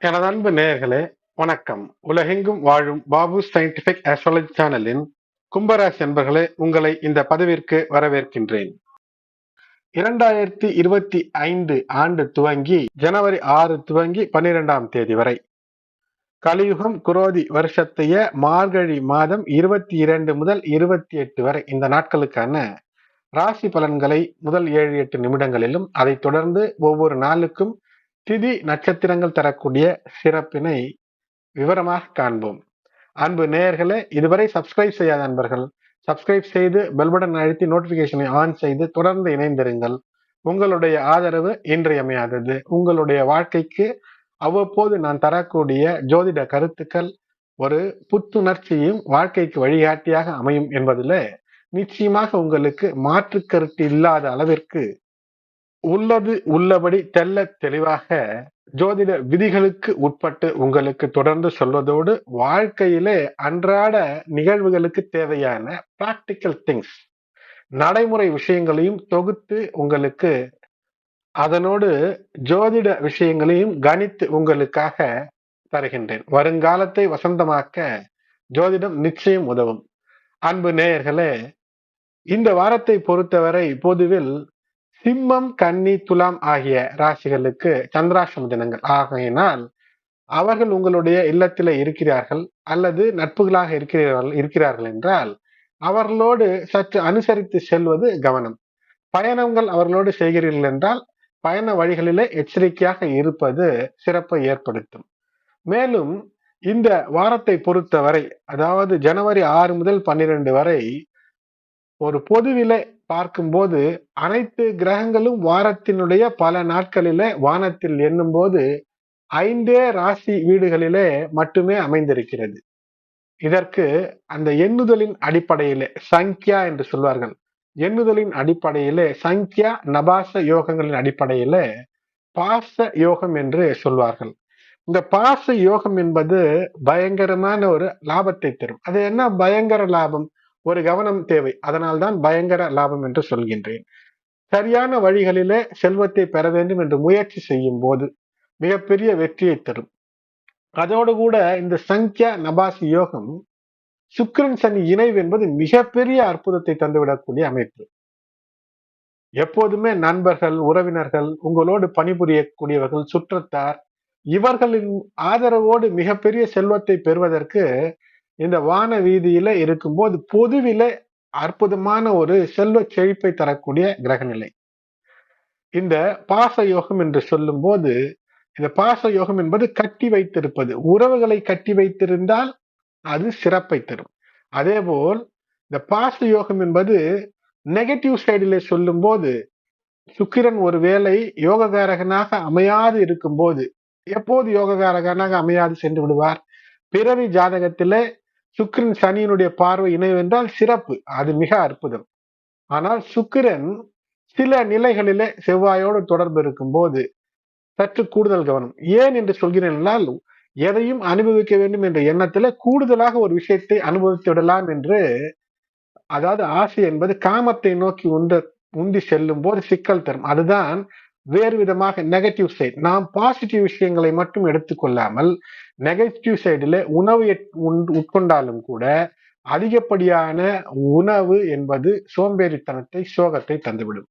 எனது அன்பு நேயர்களே வணக்கம். உலகெங்கும் வாழும் பாபு சயின்டிபிக் ஆஸ்ட்ராலஜி சேனலின் கும்பராசி அன்பர்களே உங்களை இந்த பதவிற்கு வரவேற்கின்றேன். இரண்டாயிரத்தி இருபத்தி ஐந்து ஆண்டு துவங்கி ஜனவரி ஆறு துவங்கி பன்னிரெண்டாம் தேதி வரை. கலியுகம் குரோதி வருஷத்தைய மார்கழி மாதம் இருபத்தி இரண்டு முதல் இருபத்தி எட்டு வரை இந்த நாட்களுக்கான ராசி பலன்களை முதல் ஏழு எட்டு நிமிடங்களிலும் அதைத் தொடர்ந்து ஒவ்வொரு நாளுக்கும் திதி நட்சத்திரங்கள் தரக்கூடிய சிறப்பினை விவரமாக காண்போம். அன்பு நேயர்களே இதுவரை சப்ஸ்கிரைப் செய்யாத அன்பர்கள் சப்ஸ்கிரைப் செய்து பெல் பட்டன் அழுத்தி நோட்டிபிகேஷனை ஆன் செய்து தொடர்ந்து இணைந்திருங்கள். உங்களுடைய ஆதரவு இன்றியமையாதது. உங்களுடைய வாழ்க்கைக்கு அவ்வப்போது நான் தரக்கூடிய ஜோதிட கருத்துக்கள் ஒரு புத்துணர்ச்சியும் வாழ்க்கைக்கு வழிகாட்டியாக அமையும் என்பதில் நிச்சயமாக உங்களுக்கு மாற்று கருத்து இல்லாத அளவிற்கு உள்ளது உள்ளபடி தெல்ல தெளிவாக ஜோதிட விதிகளுக்கு உட்பட்டு உங்களுக்கு தொடர்ந்து சொல்வதோடு வாழ்க்கையிலே அன்றாட நிகழ்வுகளுக்கு தேவையான பிராக்டிக்கல் திங்ஸ் நடைமுறை விஷயங்களையும் தொகுத்து உங்களுக்கு அதனோடு ஜோதிட விஷயங்களையும் கணித்து உங்களுக்காக தருகின்றேன். வருங்காலத்தை வசந்தமாக்க ஜோதிடம் நிச்சயம் உதவும். அன்பு நேயர்களே இந்த வாரத்தை பொறுத்தவரை பொதுவில் சிம்மம் கன்னி துலாம் ஆகிய ராசிகளுக்கு சந்திராசிரம தினங்கள். ஆகையினால் அவர்கள் உங்களுடைய இல்லத்தில இருக்கிறார்கள் அல்லது நட்புகளாக இருக்கிறார்கள் இருக்கிறார்கள் என்றால் அவர்களோடு சற்று அனுசரித்து செல்வது கவனம். பயணங்கள் அவர்களோடு செய்கிறீர்கள் என்றால் பயண வழிகளிலே எச்சரிக்கையாக இருப்பது சிறப்பை ஏற்படுத்தும். மேலும் இந்த வாரத்தை பொறுத்தவரை அதாவது ஜனவரி ஆறு முதல் பன்னிரண்டு வரை ஒரு பொதுவிலை பார்க்கும்போது அனைத்து கிரகங்களும் வாரத்தினுடைய பல நாட்களிலே வானத்தில் எண்ணும்போது ஐந்தே ராசி வீடுகளிலே மட்டுமே அமைந்திருக்கிறது. இதற்கு அந்த எண்ணுதலின் அடிப்படையிலே சங்கியா என்று சொல்வார்கள். எண்ணுதலின் அடிப்படையிலே சங்கியா நபாச யோகங்களின் அடிப்படையிலே பாச யோகம் என்று சொல்வார்கள். இந்த பாச யோகம் என்பது பயங்கரமான ஒரு லாபத்தை தரும். அது என்ன பயங்கர லாபம்? ஒரு கவனம் தேவை. அதனால்தான் பயங்கர லாபம் என்று சொல்கின்றேன். சரியான வழிகளிலே செல்வத்தை பெற வேண்டும் என்று முயற்சி செய்யும் போது மிகப்பெரிய வெற்றியை தரும். அதோடு கூட இந்த சங்கியா நபாசி யோகம் சுக்கிரன் சனி இணைவு என்பது மிகப்பெரிய அற்புதத்தை தந்துவிடக்கூடிய அமைப்பு. எப்போதுமே நண்பர்கள் உறவினர்கள் உங்களோடு பணிபுரியக்கூடியவர்கள் சுற்றத்தார் இவர்களின் ஆதரவோடு மிகப்பெரிய செல்வத்தை பெறுவதற்கு இந்த வான வீதியில இருக்கும்போது பொதுவில அற்புதமான ஒரு செல்வ செழிப்பை தரக்கூடிய கிரகநிலை. இந்த பாச யோகம் என்று சொல்லும் போது இந்த பாச யோகம் என்பது கட்டி வைத்திருப்பது. உறவுகளை கட்டி வைத்திருந்தால் அது சிறப்பை தரும். அதே போல் இந்த பாச யோகம் என்பது நெகட்டிவ் சைடிலே சொல்லும் போது சுக்கிரன் ஒருவேளை யோககாரகனாக அமையாது இருக்கும் போது எப்போது யோககாரகனாக அமையாது சென்று விடுவார்? பிறவி ஜாதகத்திலே சுக்கிரன் சனியினுடைய பார்வை இணைவென்றால் சிறப்பு. அது மிக அற்புதம். ஆனால் சுக்கிரன் சில நிலைகளிலே செவ்வாயோடு தொடர்பு இருக்கும் போது சற்று கூடுதல் கவனம். ஏன் என்று சொல்கிறேன் என்றால் எதையும் அனுபவிக்க வேண்டும் என்ற எண்ணத்துல கூடுதலாக ஒரு விஷயத்தை அனுபவித்து விடலாம் என்று அதாவது ஆசை என்பது காமத்தை நோக்கி உந்த உந்தி செல்லும் போது சிக்கல் தரும். அதுதான் வேறு விதமாக நெகட்டிவ் சைடு நாம் பாசிட்டிவ் விஷயங்களை மட்டும் எடுத்துக்கொள்ளாமல் நெகட்டிவ் சைடில் உணவு உட்கொண்டாலும் கூட அதிகப்படியான உணவு என்பது சோம்பேறித்தனத்தை சோகத்தை தந்துவிடும்.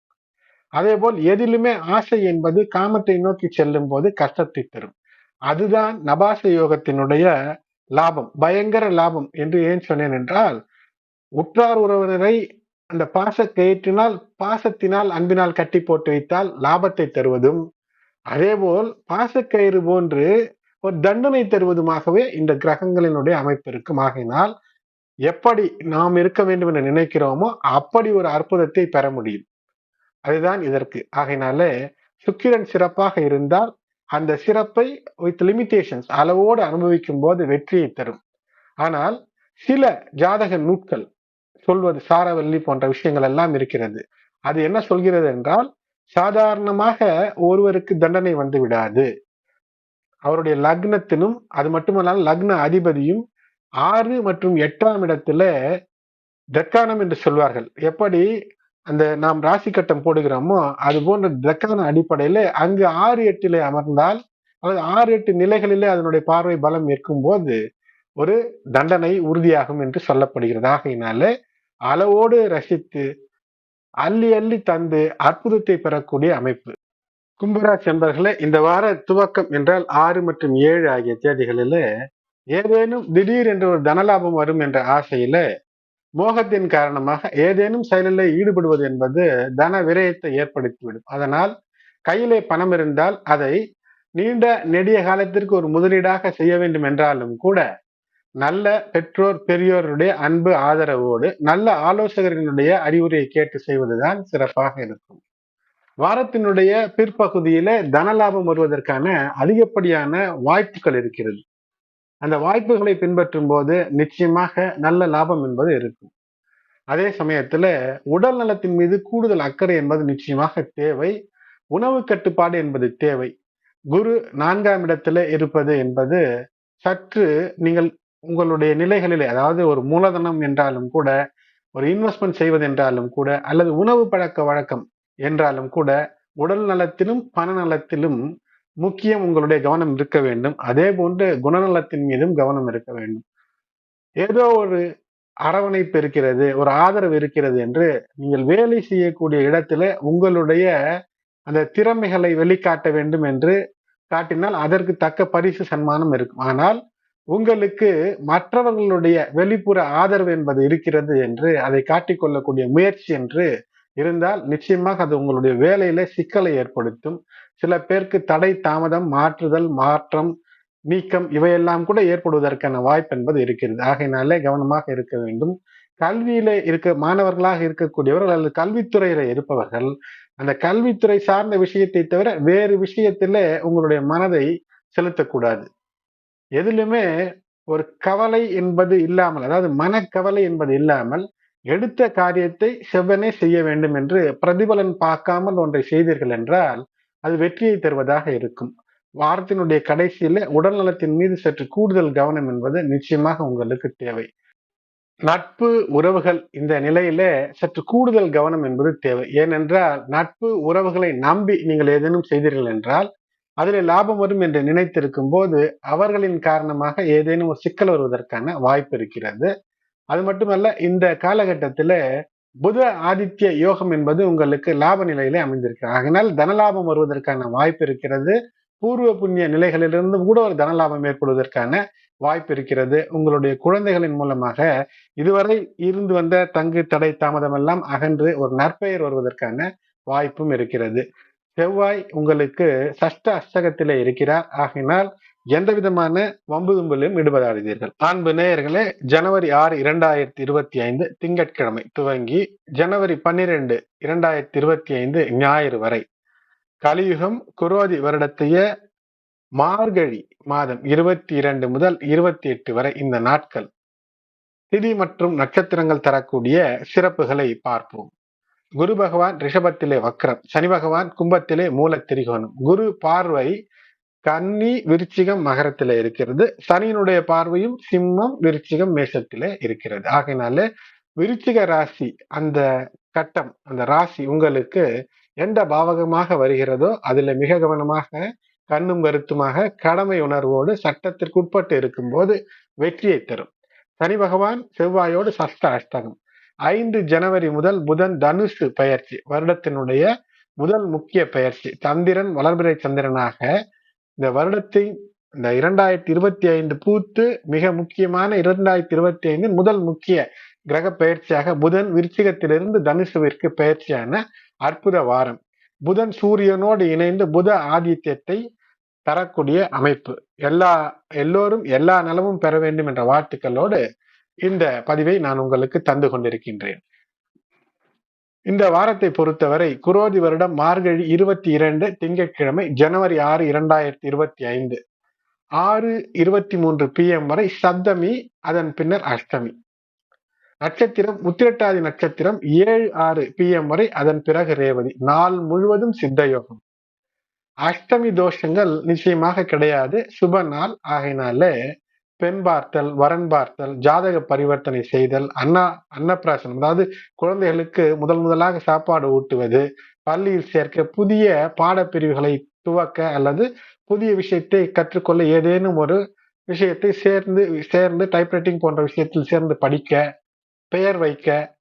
அதே போல் எதிலுமே ஆசை என்பது காமத்தை நோக்கி செல்லும் போது கஷ்டத்தை தரும். அதுதான் நபாச யோகத்தினுடைய லாபம் பயங்கர லாபம் என்று ஏன் சொன்னேன் என்றால் உற்றார் உறவினரை அந்த பாச கயிற்றினால் பாசத்தினால் அன்பினால் கட்டி போட்டு வைத்தால் லாபத்தை தருவதும். அதேபோல் பாசக்கயிறு போன்று ஒரு தண்டனை தருவதுமாகவே இந்த கிரகங்களினுடைய அமைப்பு இருக்கும். ஆகையினால் எப்படி நாம் இருக்க வேண்டும் என்று நினைக்கிறோமோ அப்படி ஒரு அற்புதத்தை பெற முடியும். அதுதான் இதற்கு. ஆகையினாலே சுக்கிரன் சிறப்பாக இருந்தால் அந்த சிறப்பை வித் லிமிடேஷன்ஸ் அளவோடு அனுபவிக்கும் போது வெற்றியை தரும். ஆனால் சில ஜாதக நூட்கள் சொல்வது சாரவல்லி போன்ற விஷயங்கள் எல்லாம் இருக்கிறது. அது என்ன சொல்கிறது என்றால் சாதாரணமாக ஒருவருக்கு தண்டனை வந்து விடாது. அவருடைய லக்னத்தினும் அது மட்டுமல்லாமல் லக்ன அதிபதியும் ஆறு மற்றும் எட்டாம் இடத்துல தக்கானம் என்று சொல்வார்கள். எப்படி அந்த நாம் ராசி கட்டம் போடுகிறோமோ அது போன்ற தக்கான அடிப்படையில அங்கு ஆறு எட்டிலே அமர்ந்தால் அல்லது ஆறு எட்டு நிலைகளிலே அதனுடைய பார்வை பலம் இருக்கும் போது ஒரு தண்டனை உறுதியாகும் என்று சொல்லப்படுகிறது. ஆகையினாலே அளவோடு ரசித்து அள்ளி அள்ளி தந்து அற்புதத்தை பெறக்கூடிய அமைப்பு. கும்பராஜ் என்பர்களே இந்த வார துவக்கம் என்றால் ஆறு மற்றும் ஏழு ஆகிய தேதிகளில் ஏதேனும் திடீர் என்று ஒரு தனலாபம் வரும் என்ற ஆசையில மோகத்தின் காரணமாக ஏதேனும் செயலில் ஈடுபடுவது என்பது தன விரயத்தை ஏற்படுத்திவிடும். அதனால் கையிலே பணம் இருந்தால் அதை நீண்ட நெடிய காலத்திற்கு ஒரு முதலீடாக செய்ய வேண்டும் என்றாலும் கூட நல்ல பெற்றோர் பெரியோருடைய அன்பு ஆதரவோடு நல்ல ஆலோசகர்களுடைய அறிவுரையை கேட்டு செய்வதுதான் சிறப்பாக இருக்கும். வாரத்தினுடைய பிற்பகுதியில தனலாபம் வருவதற்கான அதிகப்படியான வாய்ப்புகள் இருக்கிறது. அந்த வாய்ப்புகளை பின்பற்றும் போது நிச்சயமாக நல்ல லாபம் என்பது இருக்கும். அதே சமயத்துல உடல் நலத்தின் மீது கூடுதல் அக்கறை என்பது நிச்சயமாக தேவை. உணவு கட்டுப்பாடு என்பது தேவை. குரு நான்காம் இடத்துல இருப்பது என்பது சற்று நீங்கள் உங்களுடைய நிலைகளிலே அதாவது ஒரு மூலதனம் என்றாலும் கூட ஒரு இன்வெஸ்ட்மெண்ட் செய்வது என்றாலும் கூட அல்லது உணவு பழக்க வழக்கம் என்றாலும் கூட உடல் நலத்திலும் பண நலத்திலும் முக்கியம் உங்களுடைய கவனம் இருக்க வேண்டும். அதே போன்று குணநலத்தின் மீதும் கவனம் இருக்க வேண்டும். ஏதோ ஒரு அரவணைப்பு இருக்கிறது ஒரு ஆதரவு இருக்கிறது என்று நீங்கள் வேலை செய்யக்கூடிய இடத்துல உங்களுடைய அந்த திறமைகளை வெளிக்காட்ட வேண்டும் என்று காட்டினால் அதற்கு தக்க பரிசு சன்மானம் இருக்கும். ஆனால் உங்களுக்கு மற்றவர்களுடைய வெளிப்புற ஆதரவு என்பது இருக்கிறது என்று அதை காட்டிக்கொள்ளக்கூடிய முயற்சி என்று இருந்தால் நிச்சயமாக அது உங்களுடைய வேலையில சிக்கலை ஏற்படுத்தும். சில பேருக்கு தடை தாமதம் மாற்றுதல் மாற்றம் நீக்கம் இவையெல்லாம் கூட ஏற்படுவதற்கான வாய்ப்பு என்பது இருக்கிறது. ஆகையினாலே கவனமாக இருக்க வேண்டும். கல்வியில இருக்க மாணவர்களாக இருக்கக்கூடியவர்கள் அல்லது கல்வித்துறையில இருப்பவர்கள் அந்த கல்வித்துறை சார்ந்த விஷயத்தை தவிர வேறு விஷயத்துல உங்களுடைய மனதை செலுத்தக்கூடாது. எதிலுமே ஒரு கவலை என்பது இல்லாமல் அதாவது மனக்கவலை என்பது இல்லாமல் எடுத்த காரியத்தை செவ்வனே செய்ய வேண்டும் என்று பிரதிபலன் பார்க்காமல் ஒன்றை செய்தீர்கள் என்றால் அது வெற்றியை தருவதாக இருக்கும். வாரத்தினுடைய கடைசியில உடல் நலத்தின் மீது சற்று கூடுதல் கவனம் என்பது நிச்சயமாக உங்களுக்கு தேவை. நட்பு உறவுகள் இந்த நிலையில சற்று கூடுதல் கவனம் என்பது தேவை. ஏனென்றால் நட்பு உறவுகளை நம்பி நீங்கள் ஏதேனும் செய்தீர்கள் என்றால் அதில் லாபம் வரும் என்று நினைத்திருக்கும் போது அவர்களின் காரணமாக ஏதேனும் ஒரு சிக்கல் வருவதற்கான வாய்ப்பு இருக்கிறது. அது மட்டுமல்ல இந்த காலகட்டத்தில் புத ஆதித்ய யோகம் என்பது உங்களுக்கு லாப நிலையிலே அமைந்திருக்கு. அதனால் தனலாபம் வருவதற்கான வாய்ப்பு இருக்கிறது. பூர்வ புண்ணிய நிலைகளிலிருந்து கூட ஒரு தனலாபம் ஏற்படுவதற்கான வாய்ப்பு இருக்கிறது. உங்களுடைய குழந்தைகளின் மூலமாக இதுவரை இருந்து வந்த தங்கு தடை தாமதம் எல்லாம் அகன்று ஒரு நற்பெயர் வருவதற்கான வாய்ப்பும் இருக்கிறது. செவ்வாய் உங்களுக்கு சஷ்ட அஷ்டகத்திலே இருக்கிறார். ஆகினால் எந்த விதமான வம்பு தும்பிலும் ஈடுபடாதீர்கள் அன்பு நேயர்களே ஜனவரி ஆறு இரண்டாயிரத்தி இருபத்தி ஐந்து திங்கட்கிழமை துவங்கி ஜனவரி பன்னிரெண்டு இரண்டாயிரத்தி இருபத்தி ஐந்து ஞாயிறு வரை. கலியுகம் குரோதி வருடத்தைய மார்கழி மாதம் இருபத்தி இரண்டு முதல் இருபத்தி எட்டு வரை இந்த நாட்கள். திதி மற்றும் நட்சத்திரங்கள் தரக்கூடிய சிறப்புகளை பார்ப்போம். குரு பகவான் ரிஷபத்திலே வக்ரம் சனி பகவான் கும்பத்திலே மூல திரிகோணம் குரு பார்வை கன்னி விருச்சிகம் மகரத்திலே இருக்கிறது. சனியினுடைய பார்வையும் சிம்மம் விருச்சிகம் மேசத்திலே இருக்கிறது. ஆகையினால விருச்சிக ராசி அந்த கட்டம் அந்த ராசி உங்களுக்கு எந்த பாவகமாக வருகிறதோ அதுல மிக கவனமாக கண்ணும் கருத்துமாக கடமை உணர்வோடு சட்டத்திற்கு உட்பட்டு இருக்கும்போது வெற்றியை தரும். சனி பகவான் செவ்வாயோடு சஸ்த அஷ்டகம். ஐந்து ஜனவரி முதல் புதன் தனுசு பயிற்சி வருடத்தினுடைய முதல் முக்கிய பயிற்சி சந்திரன் வளர்பிறை சந்திரனாக இந்த வருடத்தை இந்த இரண்டாயிரத்தி இருபத்தி ஐந்து பூத்து மிக முக்கியமான இரண்டாயிரத்தி இருபத்தி ஐந்து முதல் முக்கிய கிரக பயிற்சியாக புதன் விருச்சிகத்திலிருந்து தனுசுவிற்கு பயிற்சியான அற்புத வாரம். புதன் சூரியனோடு இணைந்து புத ஆதித்யத்தை தரக்கூடிய அமைப்பு. எல்லா எல்லோரும் எல்லா நலமும் பெற வேண்டும் என்ற வாழ்த்துக்களோடு இந்த பதிவை நான் உங்களுக்கு தந்து கொண்டிருக்கின்றேன். இந்த வாரத்தை பொறுத்தவரை குரோதி வருடம் மார்கழி இருபத்தி இரண்டு திங்கட்கிழமை ஜனவரி ஆறு இரண்டாயிரத்தி இருபத்தி ஐந்து. ஆறு இருபத்தி மூன்று பிஎம் வரை சப்தமி அதன் பின்னர் அஷ்டமி. நட்சத்திரம் உத்திரட்டாதி நட்சத்திரம் ஏழு ஆறு பிஎம் வரை அதன் பிறகு ரேவதி. நாள் முழுவதும் சித்தயோகம் அஷ்டமி தோஷங்கள் நிச்சயமாக கிடையாது. சுப நாள். ஆகையினால பெண் பார்த்தல் வரன் பார்த்தல் ஜாதக பரிவர்த்தனை செய்தல் அண்ணா அன்னப்பிராசனம். அதாவது குழந்தைகளுக்கு முதல் முதலாக சாப்பாடு ஊட்டுவது பள்ளியில் சேர்க்க புதிய பாடப்பிரிவுகளை துவக்க அல்லது புதிய விஷயத்தை கற்றுக்கொள்ள ஏதேனும் ஒரு விஷயத்தை சேர்ந்து சேர்ந்து டைப்ரைட்டிங் போன்ற விஷயத்தில் சேர்ந்து படிக்க பெயர் வைக்க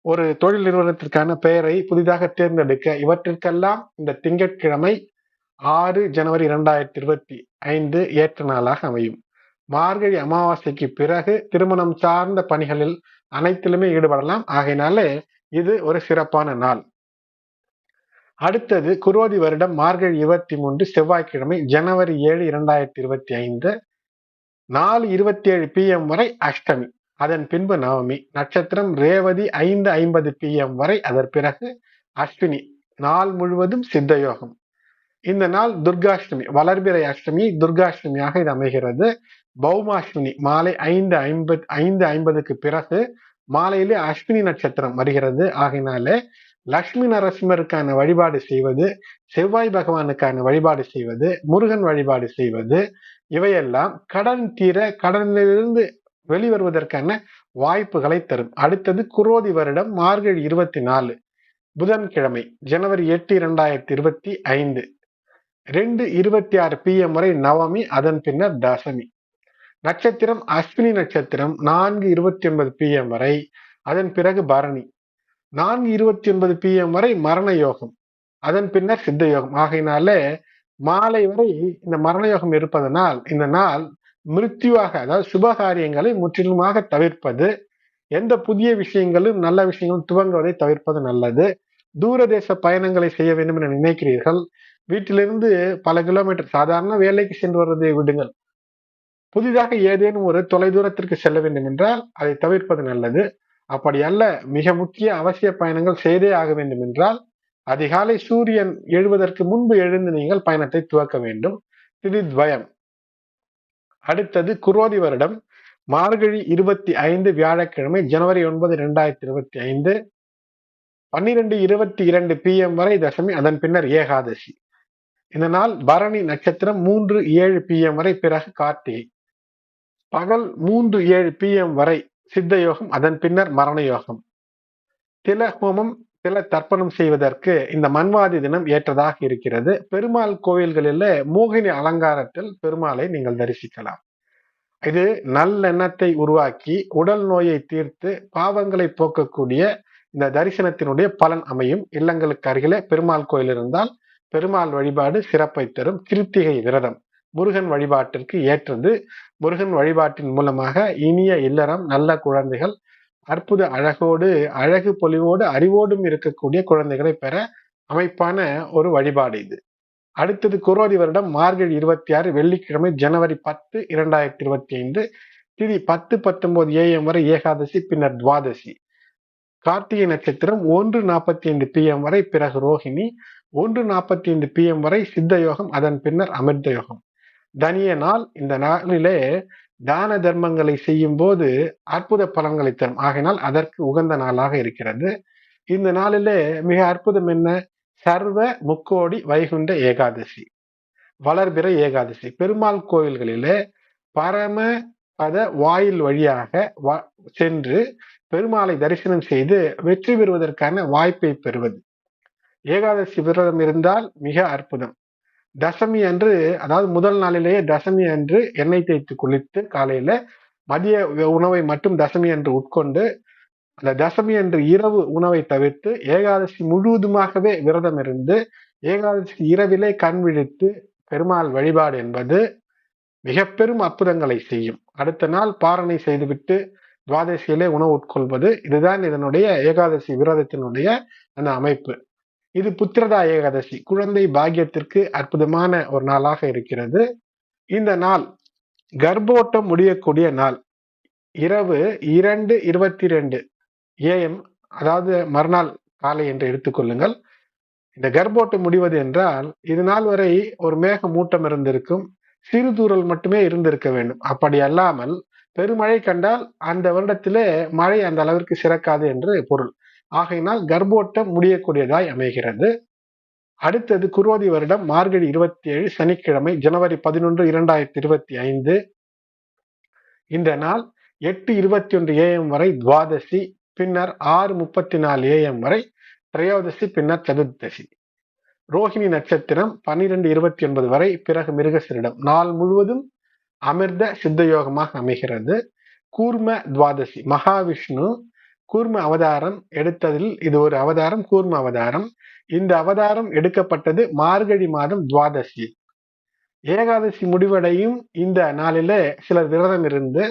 ஒரு தொழில் நிறுவனத்திற்கான பெயரை புதிதாக தேர்ந்தெடுக்க இவற்றிற்கெல்லாம் இந்த திங்கட்கிழமை ஆறு ஜனவரி இரண்டாயிரத்தி இருபத்தி ஐந்து ஏற்ற நாளாக அமையும். மார்கழி அமாவாசைக்கு பிறகு திருமணம் சார்ந்த பணிகளில் அனைத்திலுமே ஈடுபடலாம். ஆகையினாலே இது ஒரு சிறப்பான நாள். அடுத்தது குரோதி வருடம் மார்கழி இருபத்தி மூன்று செவ்வாய்க்கிழமை ஜனவரி ஏழு இரண்டாயிரத்தி இருபத்தி ஐந்து நாலு இருபத்தி ஏழு பிஎம் வரை அஷ்டமி அதன் பின்பு நவமி நட்சத்திரம் ரேவதி ஐந்து ஐம்பது பிஎம் வரை அதன் பிறகு அஸ்வினி நாள் முழுவதும் சித்தயோகம். இந்த நாள் துர்காஷ்டமி வளர்பிறை அஷ்டமி துர்காஷ்டமியாக இது அமைகிறது. பௌமாஷ்வினி மாலை ஐந்து ஐம்பது ஐந்து ஐம்பதுக்கு பிறகு மாலையிலே அஸ்வினி நட்சத்திரம் வருகிறது. ஆகினாலே லக்ஷ்மி நரசிம்மருக்கான வழிபாடு செய்வது செவ்வாய் பகவானுக்கான வழிபாடு செய்வது முருகன் வழிபாடு செய்வது இவையெல்லாம் கடன் தீர கடனிலிருந்து வெளிவருவதற்கான வாய்ப்புகளை தரும். அடுத்தது குரோதி வருடம் மார்கழி இருபத்தி நாலு புதன்கிழமை ஜனவரி எட்டு இரண்டாயிரத்தி இருபத்தி ஐந்து. ரெண்டு இருபத்தி ஆறு பிஎம் வரை நவமி அதன் பின்னர் தசமி. நட்சத்திரம் அஸ்வினி நட்சத்திரம் நான்கு இருபத்தி ஒன்பது பிஎம் வரை. அதன் பிறகு பரணி. நான்கு இருபத்தி ஒன்பது பிஎம் வரை மரண யோகம். அதன் பின்னர் சித்த யோகம். ஆகையினாலே மாலை வரை இந்த மரண யோகம் இருப்பதனால் இந்த நாள் மிருத்யுவாக அதாவது சுபகாரியங்களை முற்றிலுமாக தவிர்ப்பது எந்த புதிய விஷயங்களும் நல்ல விஷயங்களும் துவங்குவதை தவிர்ப்பது நல்லது. தூரதேச பயணங்களை செய்ய வேண்டும் என நினைக்கிறீர்கள். வீட்டிலிருந்து பல கிலோமீட்டர் சாதாரண வேலைக்கு சென்று வருவதை விடுங்கள். புதிதாக ஏதேனும் ஒரு தொலைதூரத்திற்கு செல்ல வேண்டும் என்றால் அதை தவிர்ப்பது நல்லது. அப்படி அல்ல மிக முக்கிய அவசிய பயணங்கள் செய்தே ஆக வேண்டும் என்றால் அதிகாலை சூரியன் எழுவதற்கு முன்பு எழுந்து நீங்கள் பயணத்தை துவக்க வேண்டும். திதித்வயம். அடுத்தது குரோதி வருடம். மார்கழி இருபத்தி ஐந்து வியாழக்கிழமை ஜனவரி ஒன்பது இரண்டாயிரத்தி இருபத்தி ஐந்து பன்னிரெண்டு இருபத்தி இரண்டு பிஎம் வரை தசமி அதன் பின்னர் ஏகாதசி. இந்த நாள் பரணி நட்சத்திரம் மூன்று ஏழு பிஎம் வரை பிறகு கார்த்திகை. பகல் மூன்று ஏழு பிஎம் வரை சித்த யோகம் அதன் பின்னர் மரண யோகம் தில ஹோமம் தில தர்ப்பணம் செய்வதற்கு இந்த மன்வாதி தினம் ஏற்றதாக இருக்கிறது. பெருமாள் கோவில்களில் மோகினி அலங்காரத்தில் பெருமாளை நீங்கள் தரிசிக்கலாம். இது நல்லெண்ணத்தை உருவாக்கி உடல் நோயை தீர்த்து பாவங்களை போக்கக்கூடிய இந்த தரிசனத்தினுடைய பலன் அமையும். இல்லங்களுக்கு அருகிலே பெருமாள் கோயில் இருந்தால் பெருமாள் வழிபாடு சிறப்பை தரும். கிருத்திகை விரதம் முருகன் வழிபாட்டிற்கு ஏற்றது. முருகன் வழிபாட்டின் மூலமாக இனிய இல்லறம் நல்ல குழந்தைகள் அற்புத அழகோடு அழகு பொலிவோடு அறிவோடும் இருக்கக்கூடிய குழந்தைகளை பெற அமைப்பான ஒரு வழிபாடு இது. அடுத்தது குரோதி வருடம் மார்கழி இருபத்தி ஆறு வெள்ளிக்கிழமை ஜனவரி பத்து இரண்டாயிரத்தி இருபத்தி ஐந்து திதி பத்து பத்தொன்பது ஏஎம் வரை ஏகாதசி பின்னர் துவாதசி. கார்த்திகை நட்சத்திரம் ஒன்று நாற்பத்தி ஐந்து பிஎம் வரை பிறகு ரோஹிணி ஒன்று நாற்பத்தி ஐந்து பிஎம் வரை சித்த யோகம் அதன் பின்னர் அமிர்த யோகம். தனிய நாள் இந்த நாளிலே தான தர்மங்களை செய்யும் போது அற்புத பலன்களை தரும். ஆகினால் அதற்கு உகந்த நாளாக இருக்கிறது. இந்த நாளிலே மிக அற்புதம் என்ன? சர்வ முக்கோடி வைகுண்ட ஏகாதசி. வளர்பிற ஏகாதசி. பெருமாள் கோயில்களிலே பரம பத வாயில் வழியாக சென்று பெருமாளை தரிசனம் செய்து வெற்றி பெறுவதற்கான வாய்ப்பை பெறுவது. ஏகாதசி விரதம் இருந்தால் மிக அற்புதம். தசமி அன்று அதாவது முதல் நாளிலேயே தசமி அன்று எண்ணெய் தேய்த்து குளித்து காலையில மதிய உணவை மட்டும் தசமி அன்று உட்கொண்டு அந்த தசமி அன்று இரவு உணவை தவிர்த்து ஏகாதசி முழுவதுமாகவே விரதம் இருந்து ஏகாதசி இரவிலே கண் விழித்து பெருமாள் வழிபாடு என்பது மிக பெரும் அற்புதங்களை செய்யும். அடுத்த நாள் பாரணை செய்துவிட்டு துவாதசியிலே உணவு உட்கொள்வது இதுதான் இதனுடைய ஏகாதசி விரதத்தினுடைய அந்த அமைப்பு. இது புத்திரதா ஏகாதசி. குழந்தை பாக்கியத்திற்கு அற்புதமான ஒரு நாளாக இருக்கிறது. இந்த நாள் கர்ப்போட்டம் முடியக்கூடிய நாள். இரவு இரண்டு இருபத்தி ரெண்டு ஏஎம் அதாவது மறுநாள் காலை என்று எடுத்துக்கொள்ளுங்கள் இந்த கர்ப்போட்டம் முடிவது என்றால் இது நாள் வரை ஒரு மேக மூட்டம் இருந்திருக்கும். சிறு தூரல் மட்டுமே இருந்திருக்க வேண்டும். அப்படி அல்லாமல் பெருமழை கண்டால் அந்த வருடத்திலே மழை அந்த அளவிற்கு சிறக்காது என்று பொருள். ஆகையினால் கர்ப்போட்டம் முடியக்கூடியதாய் அமைகிறது. அடுத்தது குருவதி வருடம் மார்கழி இருபத்தி ஏழு சனிக்கிழமை ஜனவரி பதினொன்று இரண்டாயிரத்தி இருபத்தி ஐந்து. இந்த நாள் எட்டு இருபத்தி ஒன்று ஏஎம் வரை துவாதசி பின்னர் ஆறு முப்பத்தி நாலு ஏஎம் வரை திரையோதசி பின்னர் சதுர்தசி. ரோஹிணி நட்சத்திரம் பன்னிரெண்டு இருபத்தி ஒன்பது வரை பிறகு மிருகசரிடம். நாள் முழுவதும் அமிர்த சித்த யோகமாக அமைகிறது. கூர்ம துவாதசி மகாவிஷ்ணு கூர்ம அவதாரம் எடுத்ததில் இது ஒரு அவதாரம் கூர்ம அவதாரம். இந்த அவதாரம் எடுக்கப்பட்டது மார்கழி மாதம் துவாதசி. ஏகாதசி முடிவடையும் இந்த நாளில சிலர் விரதம் இருந்து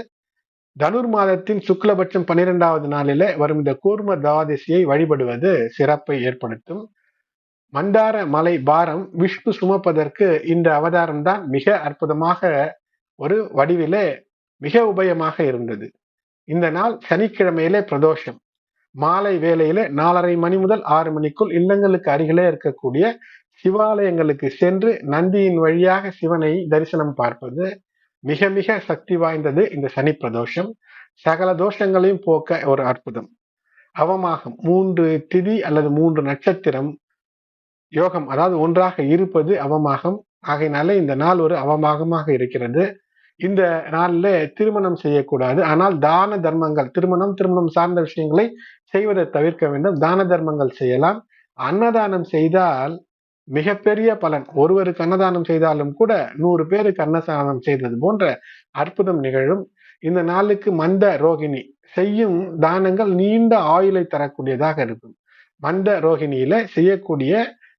தனுர் மாதத்தின் சுக்லபட்சம் பன்னிரெண்டாவது நாளில வரும் இந்த கூர்ம துவாதசியை வழிபடுவது சிறப்பை ஏற்படுத்தும். மந்தார மலை பாரம் விஷ்ணு சுமப்பதற்கு இந்த அவதாரம் தான் மிக அற்புதமாக ஒரு வடிவிலே மிக உபயமாக இருந்தது. இந்த நாள் சனிக்கிழமையிலே பிரதோஷம். மாலை வேளையில நாலரை மணி முதல் ஆறு மணிக்குள் இல்லங்களுக்கு அருகிலே இருக்கக்கூடிய சிவாலயங்களுக்கு சென்று நந்தியின் வழியாக சிவனை தரிசனம் பார்ப்பது மிக மிக சக்தி வாய்ந்தது இந்த சனி பிரதோஷம். சகல தோஷங்களையும் போக்க ஒரு அற்புதம். அவமாகம் மூன்று திதி அல்லது மூன்று நட்சத்திரம் யோகம் அதாவது ஒன்றாக இருப்பது அவமாகம். ஆகையினால இந்த நாள் ஒரு அவமாகமாக இருக்கிறது. இந்த நாளில் திருமணம் செய்யக்கூடாது. ஆனால் தான தர்மங்கள் திருமணம் திருமணம் சார்ந்த விஷயங்களை செய்வதை தவிர்க்க வேண்டும். தான தர்மங்கள் செய்யலாம். அன்னதானம் செய்தால் மிகப்பெரிய பலன். ஒருவருக்கு அன்னதானம் செய்தாலும் கூட நூறு பேருக்கு அன்னதானம் செய்தது போன்ற அற்புதம் நிகழும். இந்த நாளுக்கு மந்த ரோகிணி செய்யும் தானங்கள் நீண்ட ஆயுளை தரக்கூடியதாக இருக்கும். மந்த ரோகிணியில செய்யக்கூடிய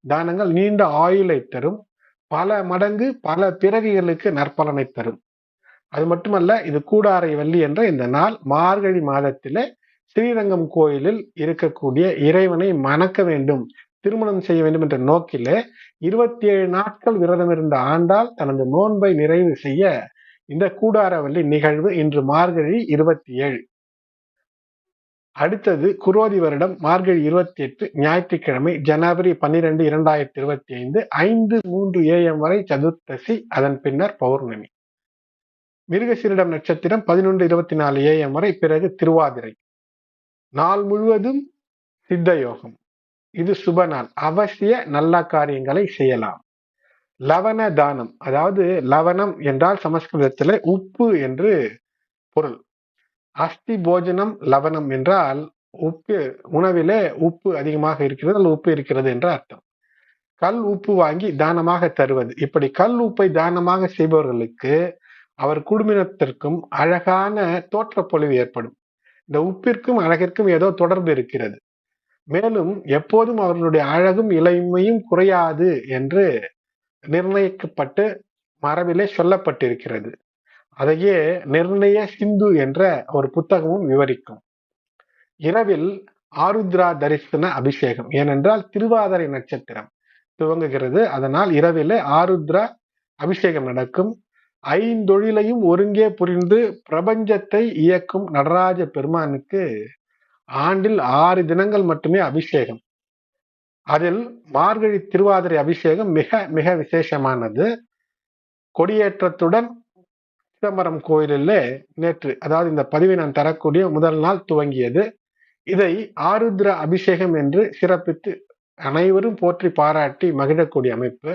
தானங்கள் நீண்ட ஆயுளை தரும். பல மடங்கு பல பிறவிகளுக்கு நற்பலனை தரும். அது மட்டுமல்ல இது கூடாரை வள்ளி என்ற இந்த நாள் மார்கழி மாதத்திலே ஸ்ரீரங்கம் கோயிலில் இருக்கக்கூடிய இறைவனை மணக்க வேண்டும் திருமணம் செய்ய வேண்டும் என்ற நோக்கிலே இருபத்தி ஏழு நாட்கள் விரதம் இருந்த ஆண்டால் தனது நோன்பை நிறைவு செய்ய இந்த கூடாரவல்லி நிகழ்வு இன்று மார்கழி இருபத்தி ஏழு அடுத்தது குரோதி வருடம் மார்கழி இருபத்தி எட்டு ஞாயிற்றுக்கிழமை ஜனவரி பன்னிரெண்டு இரண்டாயிரத்தி இருபத்தி ஐந்து ஐந்து மூன்று ஏஎம் வரை சதுர்த்தசி அதன் பின்னர் பௌர்ணமி. மிருகசீரிடம் நட்சத்திரம் பதினொன்று இருபத்தி நாலு ஏஎம் வரை பிறகு திருவாதிரை. நாள் முழுவதும் சித்த யோகம் இது சுப நாள். அவசிய நல்ல காரியங்களை செய்யலாம். லவண தானம். அதாவது லவணம் என்றால் சமஸ்கிருதத்தில் உப்பு என்று பொருள். அஸ்தி போஜனம் லவணம் என்றால் உப்பு உணவிலே உப்பு அதிகமாக இருக்கிறது அல்லது உப்பு இருக்கிறது என்ற அர்த்தம். கல் உப்பு வாங்கி தானமாக தருவது. இப்படி கல் உப்பை தானமாக செய்பவர்களுக்கு அவர் குடும்பத்திற்கும் அழகான தோற்றப்பொழிவு ஏற்படும். இந்த உப்பிற்கும் அழகிற்கும் ஏதோ தொடர்பு இருக்கிறது. மேலும் எப்போதும் அவர்களுடைய அழகும் இளமையும் குறையாது என்று நிர்ணயிக்கப்பட்டு மரபிலே சொல்லப்பட்டிருக்கிறது. அதையே நிர்ணய சிந்து என்ற ஒரு புத்தகமும் விவரிக்கும். இரவில் ஆருத்ரா தரிசன அபிஷேகம் ஏனென்றால் திருவாதிரை நட்சத்திரம் துவங்குகிறது. அதனால் இரவில் ஆருத்ரா அபிஷேகம் நடக்கும். ஐந்தொழிலையும் ஒருங்கே புரிந்து பிரபஞ்சத்தை இயக்கும் நடராஜ பெருமானுக்கு ஆண்டில் ஆறு தினங்கள் மட்டுமே அபிஷேகம். அதில் மார்கழி திருவாதிரை அபிஷேகம் மிக மிக விசேஷமானது. கொடியேற்றத்துடன் சிதம்பரம் கோயிலில் நேற்று அதாவது இந்த பதிவை நான் தரக்கூடிய முதல் நாள் துவங்கியது. இதை ஆருத்ர அபிஷேகம் என்று சிறப்பித்து அனைவரும் போற்றி பாராட்டி மகிழக்கூடிய அமைப்பு.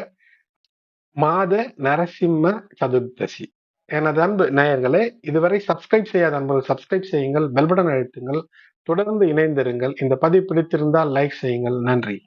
மாத நரசிம்ம சதுர்தசி. எனது அன்பு நேயர்களே இதுவரை சப்ஸ்கிரைப் செய்யாத அன்பர்கள் சப்ஸ்கிரைப் செய்யுங்கள் பெல்படன் அழுத்துங்கள் தொடர்ந்து இணைந்திருங்கள். இந்த பதிவு பிடித்திருந்தால் லைக் செய்யுங்கள். நன்றி.